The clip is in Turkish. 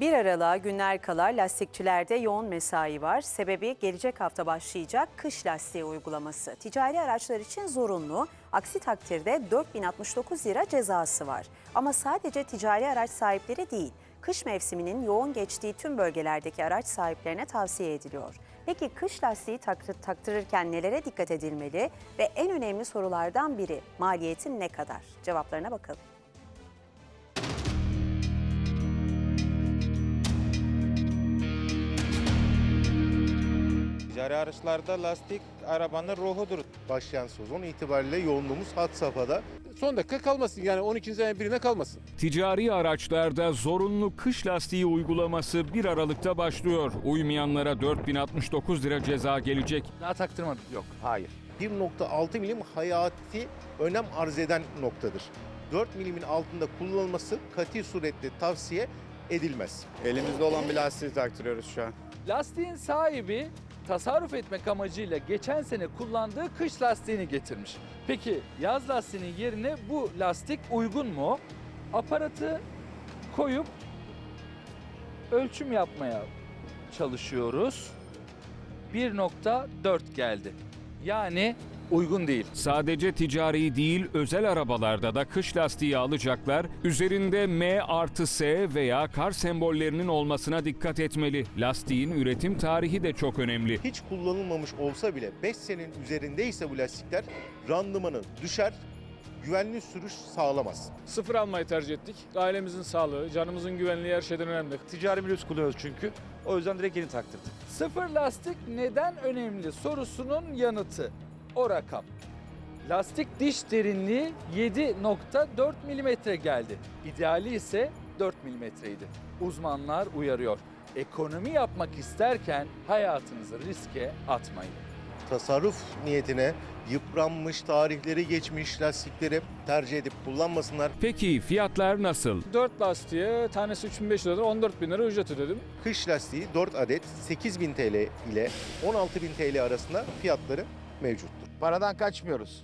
Bir aralığa günler kala lastikçilerde yoğun mesai var. Sebebi gelecek hafta başlayacak kış lastiği uygulaması. Ticari araçlar için zorunlu. Aksi takdirde 4069 lira cezası var. Ama sadece ticari araç sahipleri değil, kış mevsiminin yoğun geçtiği tüm bölgelerdeki araç sahiplerine tavsiye ediliyor. Peki kış lastiği taktı- taktırırken nelere dikkat edilmeli ve en önemli sorulardan biri maliyeti ne kadar? Cevaplarına bakalım. Ticari araçlarda lastik arabanın ruhudur. başlayan sezon itibariyle yoğunluğumuz had safhada. son dakika kalmasın yani 12. ayın birine kalmasın. Ticari araçlarda zorunlu kış lastiği uygulaması 1 Aralık'ta başlıyor. Uymayanlara 4069 lira ceza gelecek. Daha taktırmadık yok. Hayır. 1.6 milim hayati önem arz eden noktadır. 4 milimin altında kullanılması kati suretle tavsiye edilmez. Elimizde olan bir lastiği taktırıyoruz şu an. Lastiğin sahibi tasarruf etmek amacıyla geçen sene kullandığı kış lastiğini getirmiş. Peki yaz lastiğinin yerine bu lastik uygun mu? Aparatı koyup ölçüm yapmaya çalışıyoruz. 1.4 geldi. Yani uygun değil. Sadece ticari değil özel arabalarda da kış lastiği alacaklar. Üzerinde M artı S veya kar sembollerinin olmasına dikkat etmeli. Lastiğin üretim tarihi de çok önemli. Hiç kullanılmamış olsa bile 5 senenin üzerindeyse bu lastikler randımanı düşer, güvenli sürüş sağlamaz. Sıfır almayı tercih ettik. Ailemizin sağlığı, canımızın güvenliği her şeyden önemli. Ticari minibüs kullanıyoruz çünkü. O yüzden direkt yeni taktırdık. Sıfır lastik neden önemli sorusunun yanıtı o rakam. Lastik diş derinliği 7.4 mm geldi. İdeali ise 4 mm'ydi. Uzmanlar uyarıyor. Ekonomi yapmak isterken hayatınızı riske atmayın. Tasarruf niyetine yıpranmış, tarihleri geçmiş lastikleri tercih edip kullanmasınlar. Peki fiyatlar nasıl? 4 lastiğe tanesi 3500 lira 14 bin lira ücret ödedim. Kış lastiği 4 adet 8000 TL ile 16000 TL arasında fiyatları mevcuttur. Paradan kaçmıyoruz.